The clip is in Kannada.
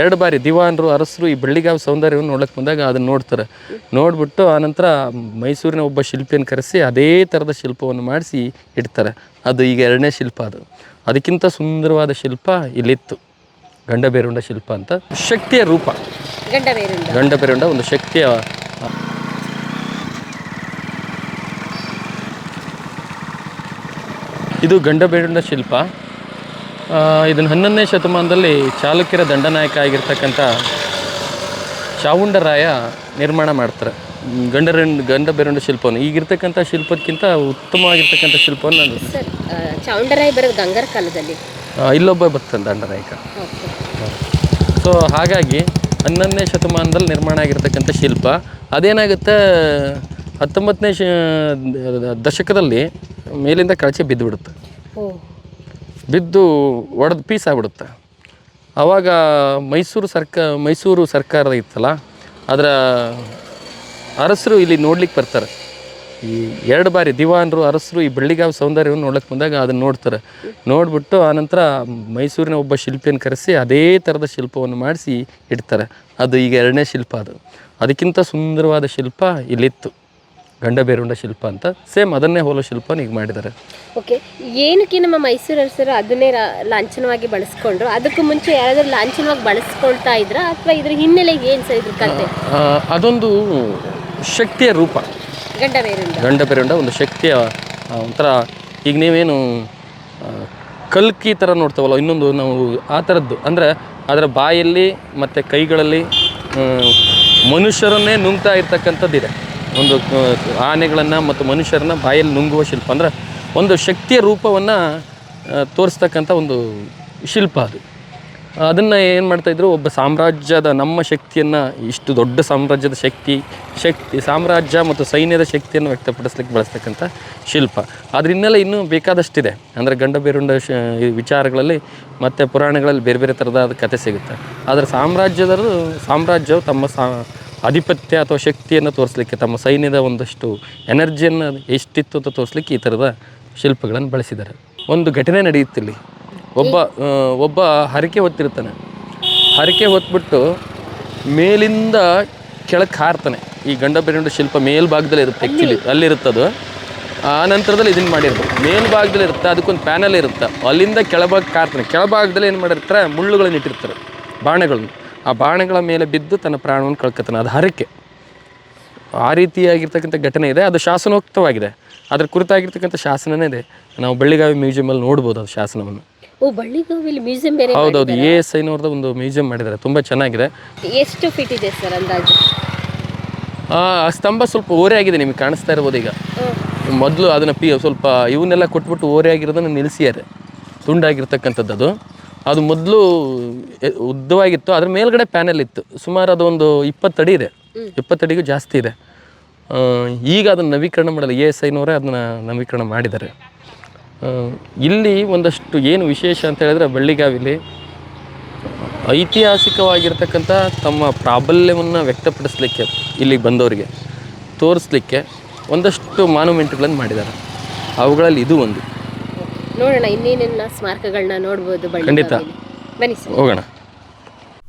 ಎರಡು ಬಾರಿ ದಿವಾನರು ಅರಸರು ಈ ಬೆಳ್ಳಿಗಾವ್ ಸೌಂದರ್ಯವನ್ನು ನೋಡಕ್ಕೆ ಬಂದಾಗ ಅದನ್ನು ನೋಡ್ತಾರೆ. ನೋಡಿಬಿಟ್ಟು ಆನಂತರ ಮೈಸೂರಿನ ಒಬ್ಬ ಶಿಲ್ಪಿಯನ್ನು ಕರೆಸಿ ಅದೇ ಥರದ ಶಿಲ್ಪವನ್ನು ಮಾಡಿಸಿ ಇಡ್ತಾರೆ. ಅದು ಈಗ ಎರಡನೇ ಶಿಲ್ಪ ಅದು. ಅದಕ್ಕಿಂತ ಸುಂದರವಾದ ಶಿಲ್ಪ ಇಲ್ಲಿತ್ತು. ಗಂಡಬೇರುಂಡ ಶಿಲ್ಪ ಅಂತ. ಶಕ್ತಿಯ ರೂಪ. ಗಂಡ ಗಂಡಬೇರುಂಡ ಒಂದು ಶಕ್ತಿಯ ಇದು ಗಂಡಬೇರುಂಡ ಶಿಲ್ಪ. ಇದನ್ನು ಹನ್ನೊಂದನೇ ಶತಮಾನದಲ್ಲಿ ಚಾಲುಕ್ಯರ ದಂಡನಾಯಕ ಆಗಿರ್ತಕ್ಕಂಥ ಚಾವುಂಡರಾಯ ನಿರ್ಮಾಣ ಮಾಡ್ತಾರೆ. ಗಂಡರೆಂಡು ಗಂಡ ಬೆರಂಡು ಶಿಲ್ಪವನ್ನು. ಈಗಿರ್ತಕ್ಕಂಥ ಶಿಲ್ಪಕ್ಕಿಂತ ಉತ್ತಮವಾಗಿರ್ತಕ್ಕಂಥ ಶಿಲ್ಪವನ್ನು ಚಾವುಂಡರಾಯ ಬರೋದು ಗಂಗರ ಕಾಲದಲ್ಲಿ? ಇಲ್ಲೊಬ್ಬ ಬರ್ತಾನೆ ದಂಡನಾಯಕ. ಸೊ ಹಾಗಾಗಿ ಹನ್ನೊಂದನೇ ಶತಮಾನದಲ್ಲಿ ನಿರ್ಮಾಣ ಆಗಿರ್ತಕ್ಕಂಥ ಶಿಲ್ಪ ಅದೇನಾಗುತ್ತೆ ಹತ್ತೊಂಬತ್ತನೇ ಶ ದಶಕದಲ್ಲಿ ಮೇಲಿಂದ ಕಳಚೆ ಬಿದ್ದುಬಿಡುತ್ತೆ. ಬಿದ್ದು ಒಡೆದು ಪೀಸ್ ಆಗ್ಬಿಡುತ್ತೆ. ಆವಾಗ ಮೈಸೂರು ಸರ್ಕ, ಮೈಸೂರು ಸರ್ಕಾರ ಇತ್ತಲ್ಲ, ಅದರ ಅರಸರು ಇಲ್ಲಿ ನೋಡ್ಲಿಕ್ಕೆ ಬರ್ತಾರೆ. ಈ ಎರಡು ಬಾರಿ ದಿವಾನರು, ಅರಸರು ಈ ಬೆಳ್ಳಿಗಾವ್ ಸೌಂದರ್ಯವನ್ನು ನೋಡಕ್ಕೆ ಬಂದಾಗ ಅದನ್ನು ನೋಡ್ತಾರೆ. ನೋಡಿಬಿಟ್ಟು ಆನಂತರ ಮೈಸೂರಿನ ಒಬ್ಬ ಶಿಲ್ಪಿಯನ್ನು ಕರೆಸಿ ಅದೇ ಥರದ ಶಿಲ್ಪವನ್ನು ಮಾಡಿಸಿ ಇಡ್ತಾರೆ. ಅದು ಈಗ ಎರಡನೇ ಶಿಲ್ಪ ಅದು. ಅದಕ್ಕಿಂತ ಸುಂದರವಾದ ಶಿಲ್ಪ ಇಲ್ಲಿತ್ತು. ಗಂಡಬೇರುಂಡ ಶಿಲ್ಪ ಅಂತ ಸೇಮ್ ಅದನ್ನೇ ಹೋಲೋ ಶಿಲ್ಪನ ಈಗ ಮಾಡಿದ್ದಾರೆ. ಓಕೆ ಏನಕ್ಕೆ ನಮ್ಮ ಮೈಸೂರು ಅರಸರು ಅದನ್ನೇ ರಾ- ಲಾಂಛನವಾಗಿ ಬಳಸ್ಕೊಂಡ್ರು? ಅದಕ್ಕೂ ಮುಂಚೆ ಯಾರಾದರೂ ಲಾಂಛನವಾಗಿ ಬಳಸ್ಕೊಳ್ತಾ ಇದ್ರ? ಅಥವಾ ಇದ್ರ ಹಿನ್ನೆಲೆಗೆ ಏನು ಸರ್ ಇದ್ರ ಕತೆ? ಆ, ಅದೊಂದು ಶಕ್ತಿಯ ರೂಪ. ಗಂಡ ಬೇರುಂಡ ಗಂಡಬೇರುಂಡ ಒಂದು ಶಕ್ತಿಯ ಆ, ಒಂಥರ ಈಗ ನೀವೇನು ಆ, ಕಲ್ಕಿ ಥರ ನೋಡ್ತೇವಲ್ಲ ಇನ್ನೊಂದು ನಾವು ಆ ಥರದ್ದು ಅಂದರೆ ಅದರ ಬಾಯಲ್ಲಿ ಮತ್ತು ಕೈಗಳಲ್ಲಿ ಆ, ಮನುಷ್ಯರನ್ನೇ ನುಂಗ್ತಾ ಇರ್ತಕ್ಕಂಥದ್ದಿದೆ. ಒಂದು ಆನೆಗಳನ್ನು ಮತ್ತು ಮನುಷ್ಯರನ್ನ ಬಾಯಲ್ಲಿ ನುಂಗುವ ಶಿಲ್ಪ. ಅಂದರೆ ಒಂದು ಶಕ್ತಿಯ ರೂಪವನ್ನು ತೋರಿಸ್ತಕ್ಕಂಥ ಒಂದು ಶಿಲ್ಪ ಅದು. ಅದನ್ನು ಏನು ಮಾಡ್ತಾಯಿದ್ರು ಒಬ್ಬ ಸಾಮ್ರಾಜ್ಯದ ನಮ್ಮ ಶಕ್ತಿಯನ್ನು, ಇಷ್ಟು ದೊಡ್ಡ ಸಾಮ್ರಾಜ್ಯದ ಶಕ್ತಿ ಶಕ್ತಿ, ಸಾಮ್ರಾಜ್ಯ ಮತ್ತು ಸೈನ್ಯದ ಶಕ್ತಿಯನ್ನು ವ್ಯಕ್ತಪಡಿಸ್ಲಿಕ್ಕೆ ಬಳಸ್ತಕ್ಕಂಥ ಶಿಲ್ಪ. ಅದ್ರ ಹಿನ್ನೆಲೆ ಇನ್ನೂ ಬೇಕಾದಷ್ಟಿದೆ. ಅಂದರೆ ಗಂಡಬೇರುಂಡ ಶ ವಿಚಾರಗಳಲ್ಲಿ ಮತ್ತು ಪುರಾಣಗಳಲ್ಲಿ ಬೇರೆ ಬೇರೆ ಥರದ ಕತೆ ಸಿಗುತ್ತೆ. ಆದರೆ ಸಾಮ್ರಾಜ್ಯದವರು, ಸಾಮ್ರಾಜ್ಯವು ತಮ್ಮ ಸಾ ಆಧಿಪತ್ಯ ಅಥವಾ ಶಕ್ತಿಯನ್ನು ತೋರಿಸ್ಲಿಕ್ಕೆ ತಮ್ಮ ಸೈನ್ಯದ ಒಂದಷ್ಟು ಎನರ್ಜಿಯನ್ನು ಎಷ್ಟಿತ್ತು ಅಂತ ತೋರಿಸ್ಲಿಕ್ಕೆ ಈ ಥರದ ಶಿಲ್ಪಗಳನ್ನು ಬಳಸಿದ್ದಾರೆ. ಒಂದು ಘಟನೆ ನಡೆಯುತ್ತಿಲ್ಲಿ ಒಬ್ಬ ಒಬ್ಬ ಹರಕೆ ಹೊತ್ತಿರ್ತಾನೆ. ಹರಕೆ ಹೊತ್ಬಿಟ್ಟು ಮೇಲಿಂದ ಕೆಳಕ್ಕೆ ಹಾರ್ತಾನೆ. ಈ ಗಂಡ ಬೆರೆಂಡು ಶಿಲ್ಪ ಮೇಲ್ಭಾಗದಲ್ಲಿ ಇರುತ್ತೆ ಆ್ಯಕ್ಚುಲಿ ಅಲ್ಲಿರುತ್ತದು ಆ ನಂತರದಲ್ಲಿ ಇದನ್ನು ಮಾಡಿರ್ಬೋದು ಮೇಲ್ಭಾಗದಲ್ಲಿ ಇರುತ್ತೆ ಅದಕ್ಕೊಂದು ಪ್ಯಾನಲ್ ಇರುತ್ತೆ. ಅಲ್ಲಿಂದ ಕೆಳಭಾಗಕ್ಕೆ ಹಾರ್ತಾನೆ. ಕೆಳಭಾಗದಲ್ಲಿ ಏನು ಮಾಡಿರ್ತಾರೆ? ಮುಳ್ಳುಗಳನ್ನ ಇಟ್ಟಿರ್ತಾರೆ. ಬಾಣಗಳನ್ನು. ಆ ಬಾಣಗಳ ಮೇಲೆ ಬಿದ್ದು ತನ್ನ ಪ್ರಾಣವನ್ನು ಕಳ್ಕೊತಾನೆ ಅದು ಹರಕೆ. ಆ ರೀತಿಯಾಗಿರ್ತಕ್ಕಂಥ ಘಟನೆ ಇದೆ. ಅದು ಶಾಸನೋಕ್ತವಾಗಿದೆ. ಅದ್ರ ಕುರಿತಾಗಿರ್ತಕ್ಕಂಥ ಶಾಸನನೇ ಇದೆ. ನಾವು ಬೆಳ್ಳಿಗಾವಿ ಮ್ಯೂಸಿಯಮಲ್ಲಿ ನೋಡ್ಬೋದು ಅದು ಶಾಸನವನ್ನು. ಹೌದೌದು ಎ ಎಸ್ ಐನವ್ರದ್ದು ಒಂದು ಮ್ಯೂಸಿಯಂ ಮಾಡಿದ್ದಾರೆ. ತುಂಬ ಚೆನ್ನಾಗಿದೆ. ಎಷ್ಟು ಫೀಟ್ ಇದೆ ಸರ್ ಅಂದಾಜು? ಆ ಆ ಸ್ತಂಭ ಸ್ವಲ್ಪ ಓರೆ ಆಗಿದೆ ನಿಮಗೆ ಕಾಣಿಸ್ತಾ ಇರ್ಬೋದು ಈಗ. ಮೊದಲು ಅದನ್ನು ಪಿ ಸ್ವಲ್ಪ ಇವನ್ನೆಲ್ಲ ಕೊಟ್ಬಿಟ್ಟು ಓರೆ ಆಗಿರೋದನ್ನು ನಿಲ್ಲಿಸಿದ್ದಾರೆ ತುಂಡಾಗಿರ್ತಕ್ಕಂಥದ್ದು ಅದು. ಅದು ಮೊದಲು ಉದ್ದವಾಗಿತ್ತು ಅದ್ರ ಮೇಲ್ಗಡೆ ಪ್ಯಾನೆಲ್ ಇತ್ತು. ಸುಮಾರು ಅದು ಒಂದು ಇಪ್ಪತ್ತಡಿ ಇದೆ. ಇಪ್ಪತ್ತಡಿಗೂ ಜಾಸ್ತಿ ಇದೆ. ಈಗ ಅದನ್ನು ನವೀಕರಣ ಮಾಡಲ್ಲ ಎ ಎಸ್ ಐನವರೇ ಅದನ್ನ ನವೀಕರಣ ಮಾಡಿದ್ದಾರೆ. ಇಲ್ಲಿ ಒಂದಷ್ಟು ಏನು ವಿಶೇಷ ಅಂತ ಹೇಳಿದ್ರೆ ಬಳ್ಳಿಗಾವಿಲಿ ಐತಿಹಾಸಿಕವಾಗಿರ್ತಕ್ಕಂಥ ತಮ್ಮ ಪ್ರಾಬಲ್ಯವನ್ನು ವ್ಯಕ್ತಪಡಿಸಲಿಕ್ಕೆ ಇಲ್ಲಿಗೆ ಬಂದವರಿಗೆ ತೋರಿಸ್ಲಿಕ್ಕೆ ಒಂದಷ್ಟು ಮಾನ್ಯುಮೆಂಟ್ಗಳನ್ನು ಮಾಡಿದ್ದಾರೆ. ಅವುಗಳಲ್ಲಿ ಇದು ಒಂದು. ನೋಡೋಣ ಇನ್ನೇನೆಲ್ಲ ಸ್ಮಾರಕಗಳನ್ನ ನೋಡ್ಬೋದು ಸರ್. ಹೋಗೋಣ.